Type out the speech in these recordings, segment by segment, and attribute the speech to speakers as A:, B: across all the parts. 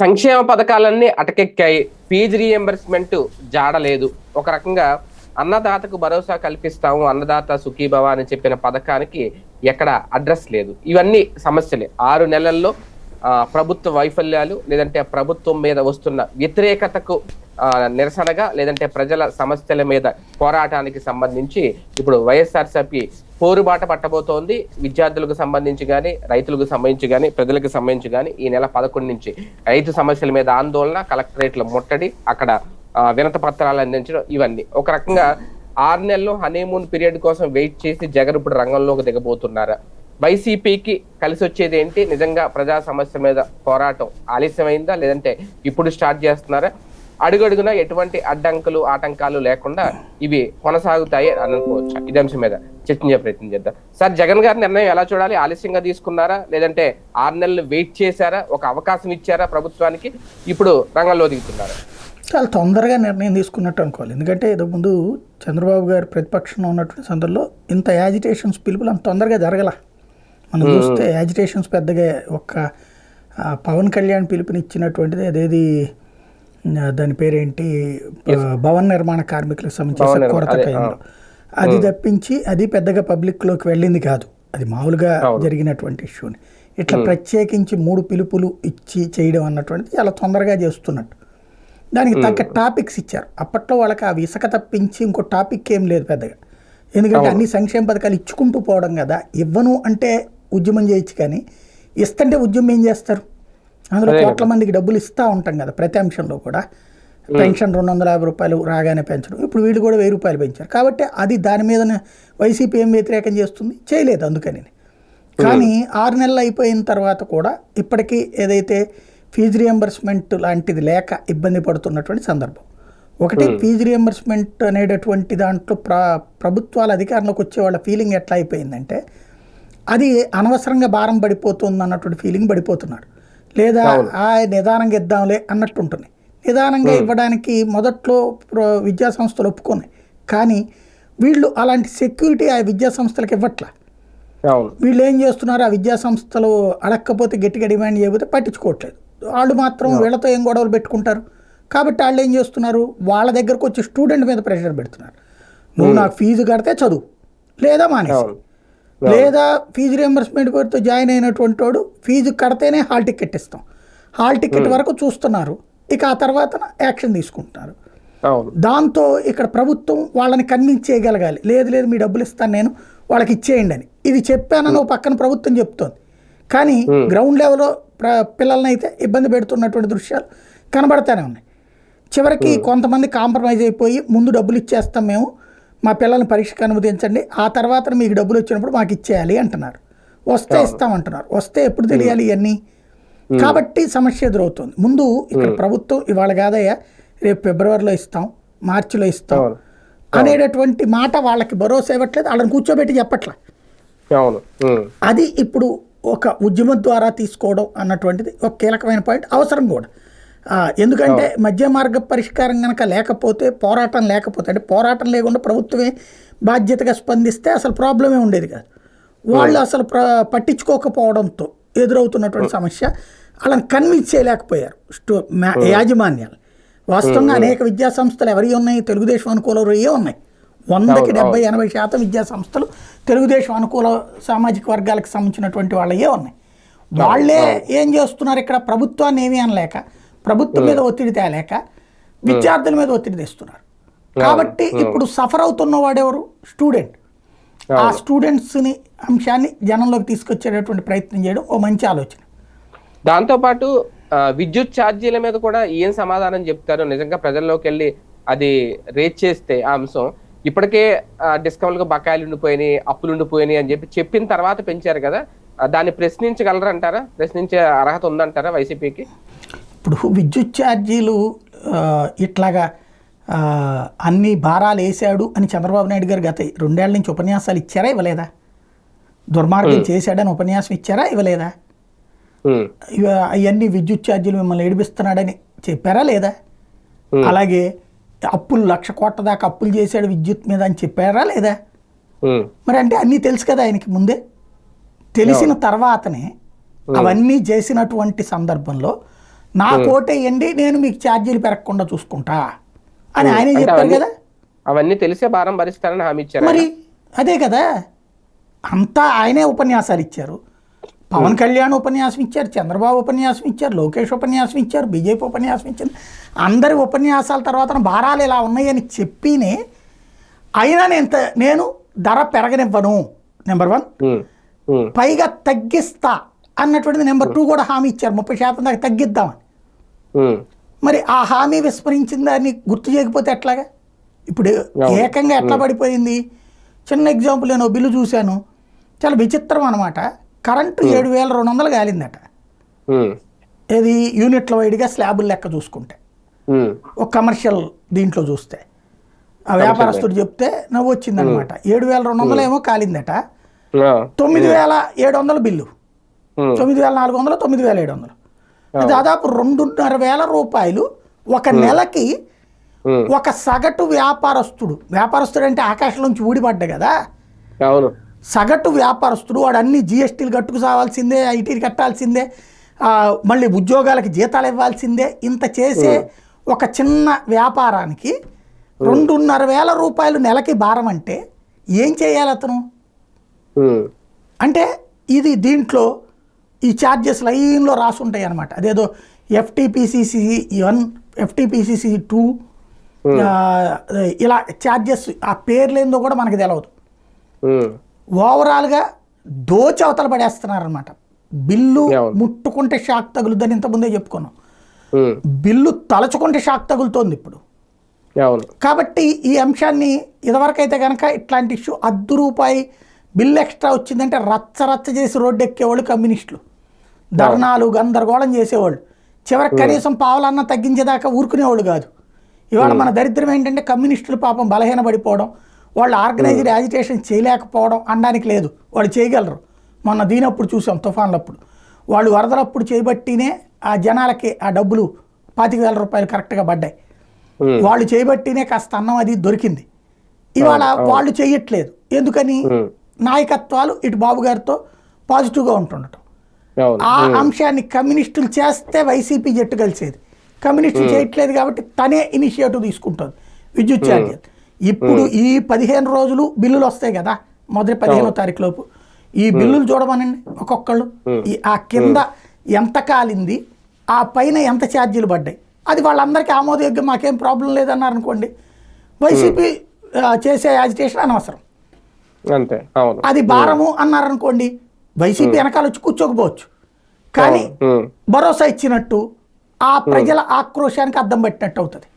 A: సంక్షేమ పథకాలన్నీ అటకెక్కాయి. Fee reimbursement జాడలేదు ఒక రకంగా అన్నదాతకు భరోసా కల్పిస్తాము అన్నదాత సుఖీభవ అని చెప్పిన పథకానికి ఎక్కడ అడ్రస్ లేదు. ఇవన్నీ సమస్యలే. ఆరు నెలల్లో ప్రభుత్వ వైఫల్యాలు లేదంటే ప్రభుత్వం మీద వస్తున్న వ్యతిరేకతకు నిరసనగా లేదంటే ప్రజల సమస్యల మీద పోరాటానికి సంబంధించి ఇప్పుడు వైఎస్ఆర్సీపీ పోరుబాట పట్టబోతోంది. విద్యార్థులకు సంబంధించి కానీ రైతులకు సంబంధించి కానీ ప్రజలకు సంబంధించి కానీ ఈ నెల పదకొండు నుంచి రైతు సమస్యల మీద ఆందోళన కలెక్టరేట్లో ముట్టడి అక్కడ వినత పత్రాలు అందించడం ఇవన్నీ. ఒక రకంగా ఆరు నెలలు హనీమూన్ పీరియడ్ కోసం వెయిట్ చేసి జగన్ ఇప్పుడు రంగంలోకి దిగబోతున్నారా? వైసీపీకి కలిసి వచ్చేది ఏంటి? నిజంగా ప్రజా సమస్య మీద పోరాటం ఆలస్యమైందా? లేదంటే ఇప్పుడు స్టార్ట్ చేస్తున్నారా? అడుగడుగునా ఎటువంటి అడ్డంకులు ఆటంకాలు లేకుండా ఇవి కొనసాగుతాయి అని అనుకోవచ్చు? ఇదే అంశం మీద చర్చించే ప్రయత్నం చేద్దాం. సార్ జగన్ గారి నిర్ణయం ఎలా చూడాలి? ఆలస్యంగా తీసుకున్నారా? లేదంటే ఆరు నెలలు వెయిట్ చేశారా? ఒక అవకాశం ఇచ్చారా ప్రభుత్వానికి? ఇప్పుడు రంగంలో దిగుతున్నారా?
B: చాలా తొందరగా నిర్ణయం తీసుకున్నట్టు అనుకోవాలి. ఎందుకంటే ఏదో ముందు చంద్రబాబు గారు ప్రతిపక్షంలో ఉన్నటువంటి సందర్భంలో ఇంత యాజిటేషన్స్ పిలుపులు అంత తొందరగా జరగల. మనం చూస్తే యాజిటేషన్స్ పెద్దగా ఒక్క ఆ, పవన్ కళ్యాణ్ పిలుపునిచ్చినటువంటిది అదేది దాని పేరేంటి? భవన నిర్మాణ కార్మికులకు సంబంధించిన కొరత
A: అదే,
B: టైంలో. అది తప్పించి అది పెద్దగా పబ్లిక్లోకి వెళ్ళింది కాదు. అది మామూలుగా. జరిగినటువంటి ఇష్యూని. ఇట్లా ప్రత్యేకించి మూడు పిలుపులు ఇచ్చి చేయడం అన్నటువంటిది చాలా తొందరగా చేస్తున్నట్టు. దానికి తగ్గ టాపిక్స్ ఇచ్చారు. అప్పట్లో వాళ్ళకి ఆ ఇసుక తప్పించి ఇంకో టాపిక్ ఏం లేదు పెద్దగా. ఎందుకంటే అన్ని సంక్షేమ పథకాలు ఇచ్చుకుంటూ పోవడం కదా. ఇవ్వను అంటే ఉద్యమం చేయొచ్చు కానీ ఇస్తుంటే ఉద్యమం ఏం చేస్తారు? అందులో
A: అదే
B: కోట్ల మందికి డబ్బులు ఇస్తూ ఉంటాం కదా ప్రతి అంశంలో కూడా. పెన్షన్ రెండు వందల యాభై రూపాయలు రాగానే పెంచడం ఇప్పుడు వీళ్ళు కూడా వెయ్యి రూపాయలు పెంచారు. కాబట్టి అది దాని మీద వైసీపీ ఏం వ్యతిరేకం చేస్తుంది? చేయలేదు అందుకని. కానీ ఆరు నెలలు అయిపోయిన తర్వాత కూడా ఇప్పటికీ ఏదైతే ఫీజు రియంబర్స్మెంట్ లాంటిది లేక ఇబ్బంది పడుతున్నటువంటి సందర్భం. ఒకటి ఫీజు రియంబర్స్మెంట్ అనేటటువంటి దాంట్లో ప్ర ప్రభుత్వాల అధికారంలోకి వచ్చే వాళ్ళ ఫీలింగ్ ఎట్లా అయిపోయిందంటే అది అనవసరంగా భారం పడిపోతుంది అన్నటువంటి ఫీలింగ్ పడిపోతున్నారు లేదా ఆ నిదానంగా ఇద్దాంలే అన్నట్టు ఉంటుంది. నిదానంగా ఇవ్వడానికి మొదట్లో ప్ర- విద్యా సంస్థలు ఒప్పుకున్నాయి. కానీ వీళ్ళు అలాంటి సెక్యూరిటీ ఆ విద్యా సంస్థలకు ఇవ్వట్లా. వీళ్ళు ఏం చేస్తున్నారు? ఆ విద్యా సంస్థలు అడగకపోతే గట్టిగా డిమాండ్ చేయకపోతే పట్టించుకోవట్లేదు. వాళ్ళు మాత్రం వీళ్ళతో ఏం గొడవలు పెట్టుకుంటారు? కాబట్టి వాళ్ళు ఏం చేస్తున్నారు? వాళ్ళ దగ్గరకు వచ్చి స్టూడెంట్ మీద ప్రెషర్ పెడుతున్నారు. నువ్వు నాకు ఫీజు కడితే చదువు. లేదా మానేసి. లేదా ఫీజు రియంబర్స్మెంట్ పేరుతో జాయిన్ అయినటువంటి వాడు ఫీజు కడితేనే హాల్ టికెట్ ఇస్తాం. హాల్ టికెట్ వరకు చూస్తున్నారు. ఇక ఆ తర్వాత యాక్షన్ తీసుకుంటున్నారు. దాంతో ఇక్కడ ప్రభుత్వం వాళ్ళని కన్విన్స్ చేయగలగాలి. లేదు లేదు మీ డబ్బులు ఇస్తాను నేను వాళ్ళకి ఇచ్చేయండి అని. ఇది చెప్పానని ఒక పక్కన ప్రభుత్వం చెప్తోంది. కానీ గ్రౌండ్ లెవెల్లో ప్ర పిల్లల్ని అయితే ఇబ్బంది పెడుతున్నటువంటి దృశ్యాలు కనబడతానే ఉన్నాయి. చివరికి కొంతమంది కాంప్రమైజ్ అయిపోయి ముందు డబ్బులు ఇచ్చేస్తాం మేము మా పిల్లల్ని పరీక్షకు అనుమతించండి. ఆ తర్వాత మీకు డబ్బులు వచ్చినప్పుడు మాకు ఇచ్చేయాలి అంటున్నారు. వస్తే ఇస్తామంటున్నారు వస్తే ఎప్పుడు తెలియాలి ఇవన్నీ? కాబట్టి సమస్య ఎదురవుతుంది. ముందు ఇక్కడ ప్రభుత్వం ఇవాళ కాదయ్యా రేపు ఫిబ్రవరిలో ఇస్తాం మార్చిలో ఇస్తాం. అనేటటువంటి మాట వాళ్ళకి భరోసా ఇవ్వట్లేదు. వాళ్ళని కూర్చోబెట్టి చెప్పట్లే. అది ఇప్పుడు ఒక ఉద్యమం ద్వారా తీసుకోవడం అన్నటువంటిది ఒక కీలకమైన పాయింట్. అవసరం కూడా. ఎందుకంటే మధ్య మార్గ పరిష్కారం కనుక లేకపోతే పోరాటం లేకపోతే అంటే పోరాటం లేకుండా ప్రభుత్వమే బాధ్యతగా స్పందిస్తే అసలు ప్రాబ్లమే ఉండేది కాదు. వాళ్ళు అసలు ప్ర పట్టించుకోకపోవడంతో ఎదురవుతున్నటువంటి సమస్య వాళ్ళని కన్విన్స్ చేయలేకపోయారు. స్టో యాజమాన్యాలు. వాస్తవంగా అనేక విద్యా సంస్థలు ఎవరి ఉన్నాయి? తెలుగుదేశం అనుకూలయ్యే ఉన్నాయి. వందకి డెబ్బై ఎనభై శాతం విద్యా సంస్థలు తెలుగుదేశం అనుకూల సామాజిక వర్గాలకు సంబంధించినటువంటి వాళ్ళయే ఉన్నాయి. వాళ్ళే ఏం చేస్తున్నారు ఇక్కడ? ప్రభుత్వాన్ని ఏమీ అనలేక ప్రభుత్వం మీద ఒత్తిడి తేలేక విద్యార్థుల మీద ఒత్తిడి తెస్తున్నారు. కాబట్టి ఇప్పుడు సఫర్ అవుతున్న వాడెవరు స్టూడెంట్. ఆ స్టూడెంట్స్ని అంశాన్ని జనంలోకి తీసుకొచ్చేటటువంటి ప్రయత్నం చేయడం ఓ మంచి ఆలోచన.
A: దాంతోపాటు విద్యుత్ ఛార్జీల మీద కూడా ఏం సమాధానం చెప్తారు నిజంగా ప్రజల్లోకి వెళ్ళి అది రేట్ చేస్తే ఆ అంశం. ఇప్పటికే డిస్కౌంట్లకు బకాయిలు ఉండిపోయినాయి అప్పులు ఉండిపోయినాయి అని చెప్పి చెప్పిన తర్వాత పెంచారు కదా. దాన్ని ప్రశ్నించగలరంటారా? ప్రశ్నించే అర్హత ఉందంటారా వైసీపీకి?
B: ఇప్పుడు విద్యుత్ ఛార్జీలు ఇట్లాగా అన్ని భారాలు వేసాడు అని చంద్రబాబు నాయుడు గారు గత రెండేళ్ళ నుంచి ఉపన్యాసాలు ఇచ్చారా ఇవ్వలేదా? దుర్మార్గం చేశాడని ఉపన్యాసం ఇచ్చారా ఇవ్వలేదా? అవన్నీ విద్యుత్ ఛార్జీలు మిమ్మల్ని ఏడిపిస్తున్నాడని చెప్పారా లేదా? అలాగే అప్పులు లక్ష కోట్ల దాకా అప్పులు చేశాడు విద్యుత్ మీద అని చెప్పారా లేదా? మరి అంటే అన్నీ తెలుసు కదా ఆయనకి ముందే. తెలిసిన తర్వాతనే అవన్నీ చేసినటువంటి సందర్భంలో నా కోటేయండి నేను మీకు ఛార్జీలు పెరగకుండా చూసుకుంటా అని ఆయనే చెప్పారు కదా.
A: అవన్నీ తెలిసే భారం భరిస్తారని హామీ ఇచ్చారు
B: మరి అదే కదా. అంతా ఆయనే ఉపన్యాసాలు ఇచ్చారు. పవన్ కళ్యాణ్ ఉపన్యాసం ఇచ్చారు చంద్రబాబు ఉపన్యాసం ఇచ్చారు లోకేష్ ఉపన్యాసం ఇచ్చారు బీజేపీ ఉపన్యాసం ఇచ్చారు. అందరి ఉపన్యాసాల తర్వాత భారాలు ఇలా ఉన్నాయని చెప్పినే అయినా నేను నేను ధర పెరగనివ్వను. నెంబర్ వన్ పైగా తగ్గిస్తా అన్నటువంటిది నెంబర్ టూ కూడా హామీ ఇచ్చారు. ముప్పై శాతం దాకా తగ్గిద్దామని. మరి ఆ హామీ విస్మరించిన దాన్ని గుర్తు చేయకపోతే ఎట్లాగా? ఇప్పుడు ఏకంగా ఎట్లా పడిపోయింది? చిన్న ఎగ్జాంపుల్ నేను బిల్లు చూశాను. చాలా విచిత్రం అనమాట కరెంటు ఏడు వేల రెండు వందలు కాలిందట ఇది యూనిట్ల వైడ్గా స్లాబుల లెక్క చూసుకుంటే. ఒక కమర్షియల్ దీంట్లో చూస్తే. ఆ వ్యాపారస్తుడు చెప్తే నవ్వు వచ్చిందనమాట ఏడు వేల రెండు వందలు ఏమో కాలిందట. తొమ్మిది వేల ఏడు వందల బిల్లు. తొమ్మిది వేల నాలుగు వందలు తొమ్మిది వేల ఏడు వందలు. దాదాపు రెండున్నర వేల రూపాయలు. ఒక నెలకి ఒక సగటు వ్యాపారస్తుడు వ్యాపారస్తుడు అంటే ఆకాశంలోంచి ఊడిపడ్డ కదా?
A: అవును.
B: సగటు వ్యాపారస్తుడు వాడు అన్ని జిఎస్టీలు కట్టుకు సావాల్సిందే ఐటీలు కట్టాల్సిందే మళ్ళీ ఉద్యోగాలకి జీతాలు ఇవ్వాల్సిందే ఇంత చేసే ఒక చిన్న వ్యాపారానికి రెండున్నర వేల రూపాయలు నెలకి భారం అంటే ఏం చేయాలి అతను? అంటే ఇది దీంట్లో ఈ ఛార్జెస్ లైన్లో రాసి ఉంటాయి అనమాట అదేదో ఎఫ్టీపీసీసీ వన్ ఎఫ్టీపీసీసీ టూ ఇలా ఛార్జెస్ ఆ పేర్లేందో కూడా మనకి తెలియదు
A: ఉమ్,
B: ఓవరాల్గా దోచి అవతల పడేస్తున్నారనమాట బిల్లు. ముట్టుకుంటే షాక్ తగులుద్దని ఇంతకుముందే చెప్పుకున్నాం. బిల్లు తలచుకుంటే షాక్ తగులుతోంది ఇప్పుడు. కాబట్టి ఈ అంశాన్ని ఇదివరకైతే కనుక ఇట్లాంటి ఇష్యూ అర్ధ రూపాయి బిల్ ఎక్స్ట్రా వచ్చిందంటే రచ్చ రచ్చ చేసి రోడ్డు ఎక్కేవాళ్ళు కమ్యూనిస్టులు. ధర్నాలు గందరగోళం చేసేవాళ్ళు. చివరికి కనీసం పావులన్న తగ్గించేదాకా ఊరుకునేవాళ్ళు కాదు. ఇవాళ మన దరిద్రం ఏంటంటే కమ్యూనిస్టులు పాపం బలహీనపడిపోవడం వాళ్ళు ఆర్గనైజ్డ్ యాజిటేషన్ చేయలేకపోవడం అనడానికి లేదు. వాళ్ళు చేయగలరు. మొన్న దీనప్పుడు చూసాం తుఫాన్లప్పుడు. వాళ్ళు వరదలప్పుడు చేయబట్టినే ఆ జనాలకి ఆ డబ్బులు పాతిక వేల రూపాయలు కరెక్ట్గా పడ్డాయి. వాళ్ళు చేయబట్టినే కాస్త అన్నం అది దొరికింది. ఇవాళ వాళ్ళు చేయట్లేదు. ఎందుకని? నాయకత్వాలు ఇటు బాబు గారితో పాజిటివ్గా ఉంటుండటం. ఆ అంశాన్ని కమ్యూనిస్టులు చేస్తే వైసీపీ జట్టు కలిసేది. కమ్యూనిస్టులు చేయట్లేదు కాబట్టి తనే ఇనిషియేటివ్ తీసుకుంటుంది విద్యుత్ ఛార్జీలు ఇప్పుడు ఈ పదిహేను రోజులు బిల్లులు వస్తాయి కదా మొదటి పదిహేనో తారీఖు లోపు ఈ బిల్లులు చూడమనండి ఒక్కొక్కళ్ళు. ఈ ఆ కింద ఎంత కాలింది ఆ పైన ఎంత ఛార్జీలు పడ్డాయి. అది వాళ్ళందరికీ ఆమోదయోగ్యం మాకేం ప్రాబ్లం లేదన్నారు అనుకోండి వైసీపీ చేసే యాజిటేషన్ అనవసరం.
A: అంతే
B: అది భారము అన్నారనుకోండి వైసీపీ వెనకాల వచ్చి కూర్చోకపోవచ్చు. కానీ భరోసా ఇచ్చినట్టు ఆ ప్రజల ఆక్రోశానికి అద్దం పట్టినట్టు అవుతుంది.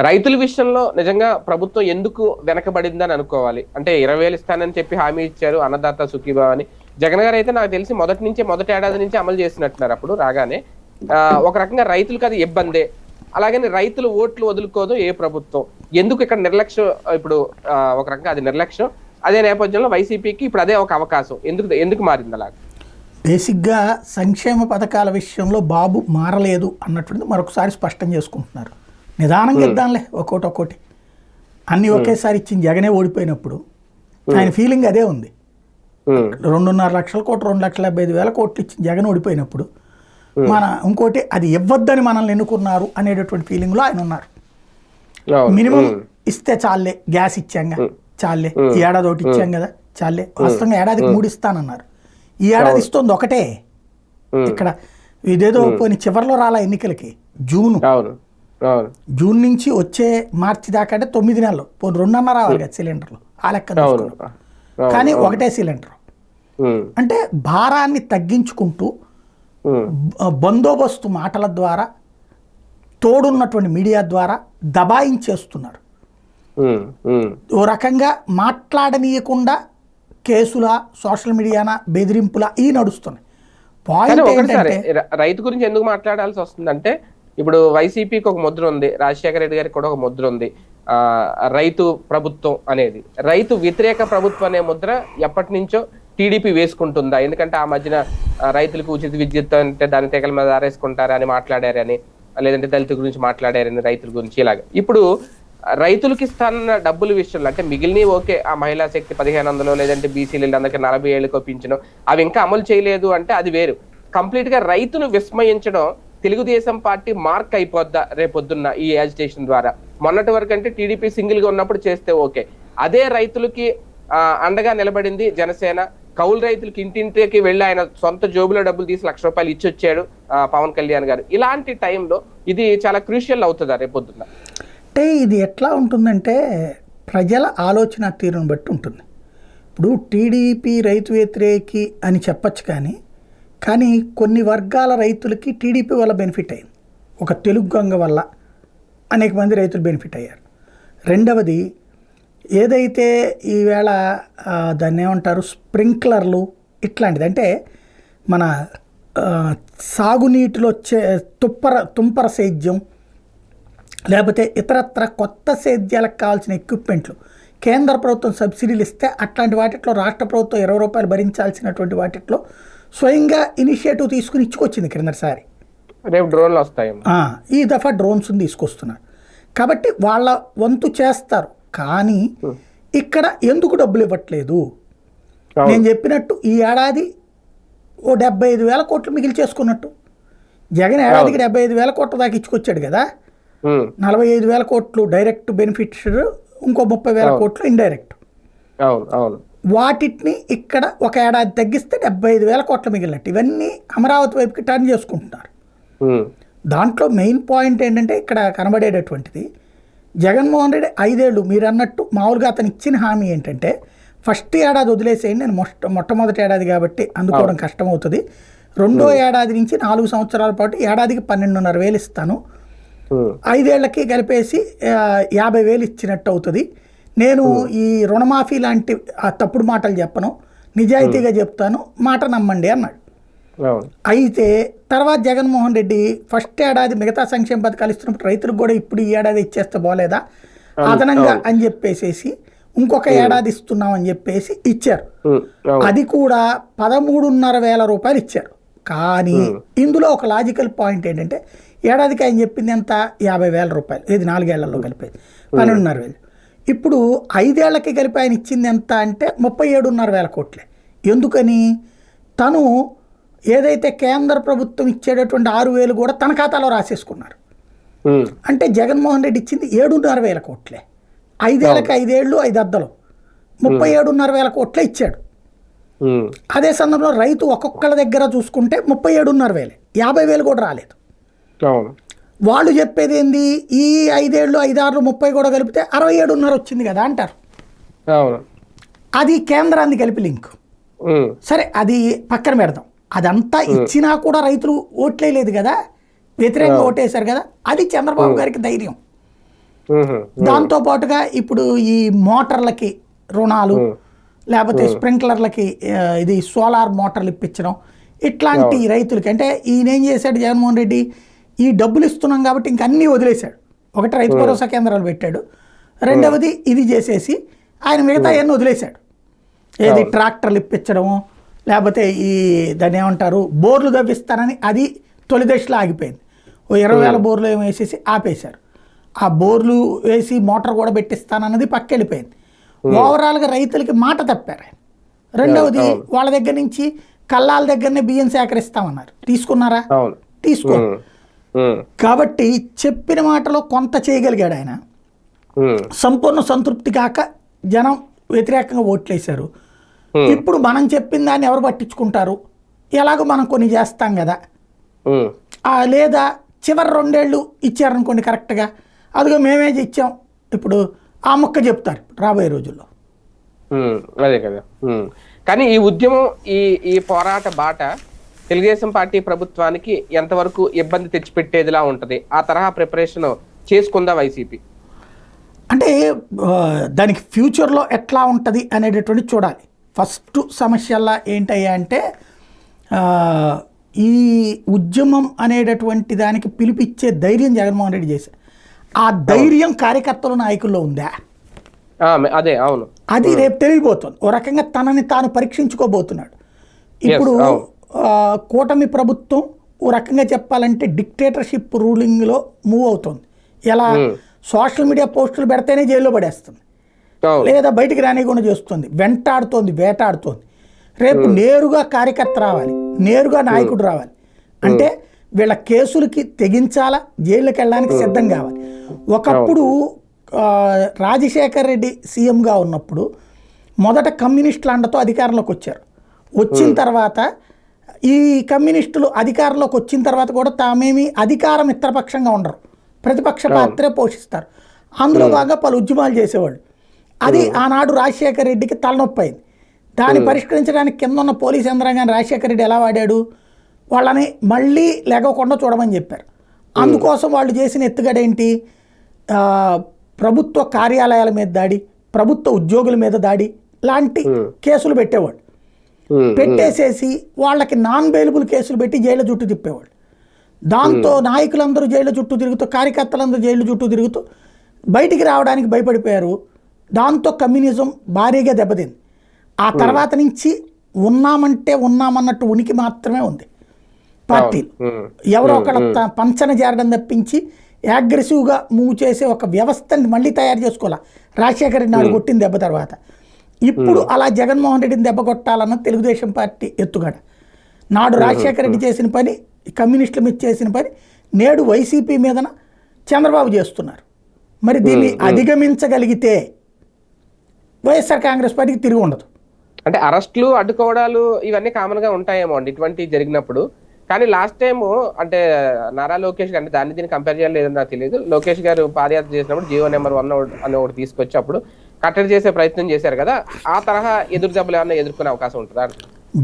A: రైతుల విషయంలో నిజంగా ప్రభుత్వం ఎందుకు వెనకబడిందని అనుకోవాలి? అంటే ఇరవై వేలు ఇస్తానని చెప్పి హామీ ఇచ్చారు అన్నదాత సుఖీభావ అని జగన్ గారు అయితే నాకు తెలిసి మొదటి నుంచే మొదటి ఏడాది నుంచి అమలు చేసినట్టున్నారు అప్పుడు రాగానే. ఆ, ఒక రకంగా రైతులకు అది ఇబ్బందే. అలాగని రైతులు ఓట్లు వదులుకోదు ఏ ప్రభుత్వం. ఎందుకు ఇక్కడ నిర్లక్ష్యం ఇప్పుడు ఒక రకంగా అది నిర్లక్ష్యం? అదే నేపథ్యంలో వైసీపీకి ఇప్పుడు అదే ఒక అవకాశం. ఎందుకు ఎందుకు మారింది అలాగ?
B: బేసిక్గా సంక్షేమ పథకాల విషయంలో బాబు మారలేదు అన్నటువంటిది మరొకసారి స్పష్టం చేసుకుంటున్నారు. నిదానంగా ఇద్దాంలే ఒక్కోటి ఒక్కోటి. అన్నీ ఒకేసారి ఇచ్చిన జగనే ఓడిపోయినప్పుడు ఆయన ఫీలింగ్ అదే ఉంది. రెండున్నర లక్షల కోట్లు రెండు లక్షల డెబ్బై ఐదు వేల కోట్లు ఇచ్చిన జగన్ ఓడిపోయినప్పుడు మన ఇంకోటి అది ఇవ్వద్దని మనల్ని ఎన్నుకున్నారు అనేటటువంటి ఫీలింగ్లో ఆయన ఉన్నారు. మినిమం ఇస్తే చాలే గ్యాస్ ఇచ్చాంగా. చాలే ఈ ఏడాది ఒకటి ఇచ్చాం కదా చాలే. వాస్తవంగా ఏడాదికి మూడు ఇస్తానన్నారు. ఈ ఏడాది ఇస్తుంది ఒకటే. ఇక్కడ ఇదేదో పోనీ చివరిలో రాలా ఎన్నికలకి? జూన్. జూన్ నుంచి వచ్చే మార్చి దాకా అంటే తొమ్మిది నెలలు. పోనీ రెండున్నర రావాలి కదా సిలిండర్లు. ఆ లెక్క కానీ ఒకటే సిలిండర్. అంటే భారాన్ని తగ్గించుకుంటూ బందోబస్తు మాటల ద్వారా తోడున్నటువంటి మీడియా ద్వారా దబాయించేస్తున్నారు. ఓ రకంగా మాట్లాడనీయకుండా కేసుల సోషల్ మీడియాన బెదిరింపుల ఈ నడుస్తున్నాయి. పాయింట్
A: రైతు గురించి ఎందుకు మాట్లాడాల్సి వస్తుందంటే ఇప్పుడు వైసీపీకి ఒక ముద్ర ఉంది రాజశేఖర రెడ్డి గారికి కూడా ఒక ముద్ర ఉంది. ఆ రైతు ప్రభుత్వం అనేది. రైతు వ్యతిరేక ప్రభుత్వం అనే ముద్ర ఎప్పటి నుంచో టీడీపీ వేసుకుంటుందా? ఎందుకంటే ఆ మధ్యన రైతులకు ఉచిత విద్యుత్ అంటే దాని తెగల మీద ఆరేసుకుంటారని మాట్లాడారని లేదంటే దళితుల గురించి మాట్లాడారని రైతుల గురించి ఇలాగ. ఇప్పుడు రైతులకి ఇస్తానన్న డబ్బుల విషయంలో అంటే మిగిలినవి ఓకే ఆ మహిళా శక్తి పదిహేను వందలు లేదంటే బీసీలు అందరికీ నలభై ఏళ్ళకో పింఛను అవి ఇంకా అమలు చేయలేదు అంటే అది వేరు. కంప్లీట్గా రైతును విస్మయించడం తెలుగుదేశం పార్టీ మార్క్ అయిపోద్దా రేపొద్దున్న ఈ యాజిటేషన్ ద్వారా. మొన్నటి వరకు అంటే టీడీపీ సింగిల్గా ఉన్నప్పుడు చేస్తే ఓకే. అదే రైతులకి అండగా నిలబడింది జనసేన. కౌలు రైతులకి ఇంటింటికి వెళ్ళి ఆయన సొంత జోబులో డబ్బులు తీసి లక్ష రూపాయలు ఇచ్చి వచ్చాడు పవన్ కళ్యాణ్ గారు. ఇలాంటి టైంలో ఇది చాలా క్రూషియల్ అవుతుందా రేపొద్దున్న?
B: అంటే ఇది ఎట్లా ఉంటుందంటే ప్రజల ఆలోచన తీరును బట్టి ఉంటుంది. ఇప్పుడు టీడీపీ రైతు వ్యతిరేకి అని చెప్పచ్చు కానీ కానీ కొన్ని వర్గాల రైతులకి టీడీపీ వల్ల బెనిఫిట్ అయింది. ఒక తెలుగు గంగ వల్ల అనేక మంది రైతులు బెనిఫిట్ అయ్యారు. రెండవది ఏదైతే ఈవేళ దాన్ని ఏమంటారు స్ప్రింక్లర్లు ఇట్లాంటిది అంటే మన సాగునీటిలో వచ్చే తుప్పర తుంపర సేద్యం లేకపోతే ఇతరత్ర కొత్త సేద్యాలకు కావాల్సిన ఎక్విప్మెంట్లు కేంద్ర ప్రభుత్వం సబ్సిడీలు ఇస్తే అట్లాంటి వాటిట్లో రాష్ట్ర ప్రభుత్వం ఇరవై రూపాయలు భరించాల్సినటువంటి వాటిట్లో స్వయంగా ఇనిషియేటివ్ తీసుకుని ఇచ్చుకొచ్చింది క్రిందసారి
A: రేపు డ్రోన్లు వస్తాయేమో.
B: ఆ, ఈ దఫా డ్రోన్స్ని తీసుకొస్తున్నారు. కాబట్టి వాళ్ళ వంతు చేస్తారు. కానీ ఇక్కడ ఎందుకు డబ్బులు ఇవ్వట్లేదు. నేను చెప్పినట్టు ఈ ఏడాది ఓ డెబ్బై ఐదు వేల కోట్లు మిగిలి చేసుకున్నట్టు. జగన్ ఏడాదికి డెబ్బై ఐదు వేల కోట్ల దాకా ఇచ్చుకొచ్చాడు కదా? నలభై ఐదు వేల కోట్లు డైరెక్ట్ బెనిఫిట్స్ ఇంకో ముప్పై వేల కోట్లు ఇండైరెక్ట్
A: అవును అవును.
B: వాటిని ఇక్కడ ఒక ఏడాది తగ్గిస్తే డెబ్బై ఐదు వేల కోట్లు మిగిలినట్టు. ఇవన్నీ అమరావతి వైపుకి టర్న్ చేసుకుంటున్నారు.
A: ఉమ్,
B: దాంట్లో మెయిన్ పాయింట్ ఏంటంటే ఇక్కడ కనబడేటటువంటిది జగన్మోహన్ రెడ్డి ఐదేళ్ళు మీరు అన్నట్టు మామూలుగా అతను ఇచ్చిన హామీ ఏంటంటే ఫస్ట్ ఏడాది వదిలేసేయండి నేను మొట్ట మొట్టమొదటి ఏడాది కాబట్టి అందుకోవడం కష్టమవుతుంది. రెండో ఏడాది నుంచి నాలుగు సంవత్సరాల పాటు ఏడాదికి పన్నెండున్నర వేలు ఇస్తాను. ఐదేళ్ళకి కలిపేసి యాభై వేలు ఇచ్చినట్టు అవుతుంది. నేను ఈ రుణమాఫీ లాంటి ఆ తప్పుడు మాటలు చెప్పను. నిజాయితీగా చెప్తాను. మాట నమ్మండి అన్నాడు. అయితే తర్వాత జగన్మోహన్ రెడ్డి ఫస్ట్ ఏడాది మిగతా సంక్షేమ పథకాలు ఇస్తున్నప్పుడు రైతులకు కూడా ఇప్పుడు ఈ ఏడాది ఇచ్చేస్తే బాలేదా? అదనంగా అని చెప్పేసేసి ఇంకొక ఏడాది ఇస్తున్నాం అని చెప్పేసి ఇచ్చారు. అది కూడా పదమూడున్నర వేల రూపాయలు ఇచ్చారు. కానీ ఇందులో ఒక లాజికల్ పాయింట్ ఏంటంటే ఏడాదికి ఆయన చెప్పింది ఎంత? యాభై వేల రూపాయలు. ఇది నాలుగేళ్ళలో కలిపేది పన్నెండున్నర వేలు. ఇప్పుడు ఐదేళ్ళకి కలిపి ఆయన ఇచ్చింది ఎంత అంటే ముప్పై ఏడున్నర వేల కోట్లే. ఎందుకని? తను ఏదైతే కేంద్ర ప్రభుత్వం ఇచ్చేటటువంటి ఆరు వేలు కూడా తన ఖాతాలో రాసేసుకున్నారు. అంటే జగన్మోహన్ రెడ్డి ఇచ్చింది ఏడున్నర వేల కోట్లే. ఐదేళ్ళకి ఐదేళ్ళు ఐదు అద్దలు. ముప్పై ఏడున్నర వేల కోట్లే ఇచ్చాడు. అదే సందర్భంలో రైతు ఒక్కొక్కళ్ళ దగ్గర చూసుకుంటే ముప్పై ఏడున్నర వేలే. యాభై వేలు కూడా రాలేదు. వాళ్ళు చెప్పేది ఏంది? ఈ ఐదేళ్ళు ఐదారు ముప్పై కూడా కలిపితే అరవై ఏడున్నర వచ్చింది కదా అంటారు. అది కేంద్రాన్ని కలిపి లింక్. సరే అది పక్కన పెడదాం. అదంతా ఇచ్చినా కూడా రైతులు ఓట్లేదు కదా? వ్యతిరేకంగా ఓటేశారు కదా? అది చంద్రబాబు గారికి ధైర్యం. దాంతో పాటుగా ఇప్పుడు ఈ మోటార్లకి రుణాలు లేకపోతే స్ప్రింక్లర్లకి ఇది సోలార్ మోటార్లు ఇప్పించడం ఇట్లాంటి రైతులకి అంటే ఈయన ఏం చేశాడు జగన్మోహన్ రెడ్డి? ఈ డబ్బులు ఇస్తున్నాం కాబట్టి ఇంక అన్నీ వదిలేశాడు. ఒకటి రైతు భరోసా కేంద్రాలు పెట్టాడు. రెండవది ఇది చేసేసి ఆయన మిగతా అన్నీ వదిలేశాడు. ఏది ట్రాక్టర్లు ఇప్పించడము లేకపోతే ఈ దాన్ని ఏమంటారు బోర్లు తవ్విస్తానని అది తొలి దశలో ఆగిపోయింది. ఓ ఇరవై వేల బోర్లు ఏమో వేసేసి ఆపేశారు. ఆ బోర్లు వేసి మోటార్ కూడా పెట్టిస్తానన్నది పక్క వెళ్ళిపోయింది ఓవరాల్గా రైతులకి మాట తప్పారు రెండవది వాళ్ళ దగ్గర నుంచి కల్లాల దగ్గరనే బియ్యం సేకరిస్తామన్నారు. తీసుకున్నారా? తీసుకో. కాబట్టి చెప్పిన మాటలో కొంత చేయగలిగాడు ఆయన. సంపూర్ణ సంతృప్తి కాక జనం వ్యతిరేకంగా ఓట్లేశారు. ఇప్పుడు మనం చెప్పిన దాన్ని ఎవరు పట్టించుకుంటారు? ఎలాగో మనం కొన్ని చేస్తాం కదా. లేదా చివరి రెండేళ్ళు ఇచ్చారనుకోండి కరెక్ట్గా. అదిగో మేమే ఇచ్చాం. ఇప్పుడు ఆ మొక్క చెప్తారు రాబోయే రోజుల్లో.
A: అదే కదా. కానీ ఈ ఉద్యమం ఈ ఈ పోరాట బాట తెలుగుదేశం పార్టీ ప్రభుత్వానికి ఎంతవరకు ఇబ్బంది తెచ్చిపెట్టేదిలా ఉంటది? ఆ తరహా ప్రిపరేషన్ చేసుకుందా వైసీపీ?
B: అంటే దానికి ఫ్యూచర్లో ఎట్లా ఉంటుంది అనేటటువంటి చూడాలి. ఫస్ట్ సమస్యల్లా ఏంటయ్యా అంటే ఈ ఉద్యమం అనేటటువంటి దానికి పిలిపిచ్చే ధైర్యం జగన్మోహన్ రెడ్డి చేశారు. ఆ ధైర్యం కార్యకర్తల నాయకుల్లో ఉందా?
A: అదే అవును.
B: అది రేపు తెలియబోతుంది. ఓ రకంగా తనని తాను పరీక్షించుకోబోతున్నాడు. ఇప్పుడు కూటమి ప్రభుత్వం ఓ రకంగా చెప్పాలంటే డిక్టేటర్షిప్ రూలింగ్లో మూవ్ అవుతుంది. ఎలా? సోషల్ మీడియా పోస్టులు పెడితేనే జైల్లో పడేస్తుంది. లేదా బయటికి రానియకుండా చేస్తుంది. వెంటాడుతోంది వేటాడుతోంది. రేపు నేరుగా కార్యకర్త రావాలి. నేరుగా నాయకుడు రావాలి. అంటే వీళ్ళ కేసులకి తెగించాలా? జైళ్ళకి వెళ్ళడానికి సిద్ధం కావాలి. ఒకప్పుడు రాజశేఖర్ రెడ్డి సీఎంగా ఉన్నప్పుడు మొదట కమ్యూనిస్టుల అండతో అధికారంలోకి వచ్చారు. వచ్చిన తర్వాత ఈ కమ్యూనిస్టులు అధికారంలోకి వచ్చిన తర్వాత కూడా తామేమి అధికార మిత్రపక్షంగా ఉండరు. ప్రతిపక్ష పాత్రే పోషిస్తారు. అందులో బాగా పలు ఉద్యమాలు చేసేవాళ్ళు. అది ఆనాడు రాజశేఖర రెడ్డికి తలనొప్పి అయింది. దాన్ని పరిష్కరించడానికి కింద ఉన్న పోలీస్ యంత్రాంగాన్ని రాజశేఖర రెడ్డి ఎలా వాడాడు? వాళ్ళని మళ్ళీ లెగవకుండా చూడమని చెప్పారు. అందుకోసం వాళ్ళు చేసిన ఎత్తుగడ ఏంటి? ఆ, ప్రభుత్వ కార్యాలయాల మీద దాడి ప్రభుత్వ ఉద్యోగుల మీద దాడి లాంటి కేసులు పెట్టేవాళ్ళు.
A: ఉమ్,
B: పెట్టేసేసి వాళ్ళకి నాన్ బెయిలబుల్ కేసులు పెట్టి జైలు చుట్టూ తిప్పేవాళ్ళు. దాంతో నాయకులందరూ జైలు చుట్టూ తిరుగుతూ కార్యకర్తలందరూ జైలు చుట్టూ తిరుగుతూ బయటికి రావడానికి భయపడిపోయారు. దాంతో కమ్యూనిజం భారీగా దెబ్బతింది. ఆ తర్వాత నుంచి ఉన్నామంటే ఉన్నామన్నట్టు ఉనికి మాత్రమే ఉంది. పార్టీలు ఎవరో ఒకళ్ళ పంచన చేరడం తప్పించి అగ్రెసివ్గా మూవ్ చేసే ఒక వ్యవస్థని మళ్ళీ తయారు చేసుకోవాలా? రాజశేఖర రెడ్డి నాడు కొట్టిన దెబ్బ తర్వాత. ఇప్పుడు అలా జగన్మోహన్ రెడ్డిని దెబ్బ కొట్టాలన్న తెలుగుదేశం పార్టీ ఎత్తుగడ. నాడు రాజశేఖర రెడ్డి చేసిన పని కమ్యూనిస్టుల మీద చేసిన పని నేడు వైసీపీ మీదన చంద్రబాబు చేస్తున్నారు. మరి దీన్ని అధిగమించగలిగితే వైఎస్ఆర్ కాంగ్రెస్ పార్టీకి తిరిగి ఉండదు.
A: అంటే అరెస్టులు అడ్డుకోవడాలు ఇవన్నీ కామన్గా ఉంటాయేమో అండి ఇటువంటి జరిగినప్పుడు. కానీ లాస్ట్ టైం అంటే నారా లోకేష్ గారు అంటే దాన్ని దీన్ని కంపేర్ చేయాలి లేదని నాకు తెలియదు. లోకేష్ గారు పాదయాత్ర చేసినప్పుడు జియో నెంబర్ వన్ అని ఒకటి తీసుకొచ్చి అప్పుడు కట్టడి చేసే ప్రయత్నం చేశారు కదా ఆ తరహా ఎదురు దెబ్బలు ఏమన్నా ఎదుర్కొనే అవకాశం ఉంటుందా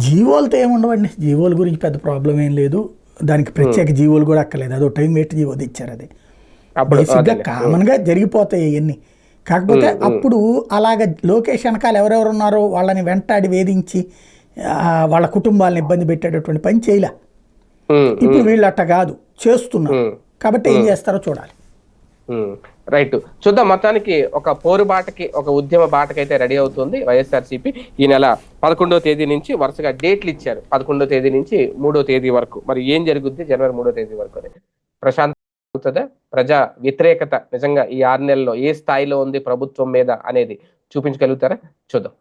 B: జీవోలతో ఏముండవండి జీవోల గురించి పెద్ద ప్రాబ్లం ఏం లేదు. దానికి ప్రత్యేక జీవోలు కూడా అక్కర్లేదు. అదో టైం పెట్టి జీవో తెచ్చారు అది.
A: అప్పుడు
B: బేసిక్గా
A: అదేలే.
B: కామన్గా జరిగిపోతాయి ఇవన్నీ కాకపోతే అప్పుడు అలాగ లోకేష్ వెనకాల ఎవరెవరు ఉన్నారో వాళ్ళని వెంటాడి వేధించి వాళ్ళ కుటుంబాలను ఇబ్బంది పెట్టేటటువంటి పని చేయలే. ఇప్పుడు వీళ్ళు అట్ట కాదు. చేస్తున్నారు. కాబట్టి ఏం చేస్తారో చూడాలి.
A: రైట్. చూద్దాం మొత్తానికి ఒక పోరు బాటకి ఒక ఉద్యమ బాటకి అయితే రెడీ అవుతుంది వైఎస్ఆర్సీపీ. ఈ నెల పదకొండో తేదీ నుంచి వరుసగా డేట్లు ఇచ్చారు. పదకొండో తేదీ నుంచి మూడో తేదీ వరకు. మరి ఏం జరుగుద్ది జనవరి మూడో తేదీ వరకు అని ప్రశాంత్ అవుతుందా? ప్రజా వ్యతిరేకత నిజంగా ఈ ఆరు నెలల్లో ఏ స్థాయిలో ఉంది ప్రభుత్వం మీద అనేది చూపించగలుగుతారా? చూద్దాం.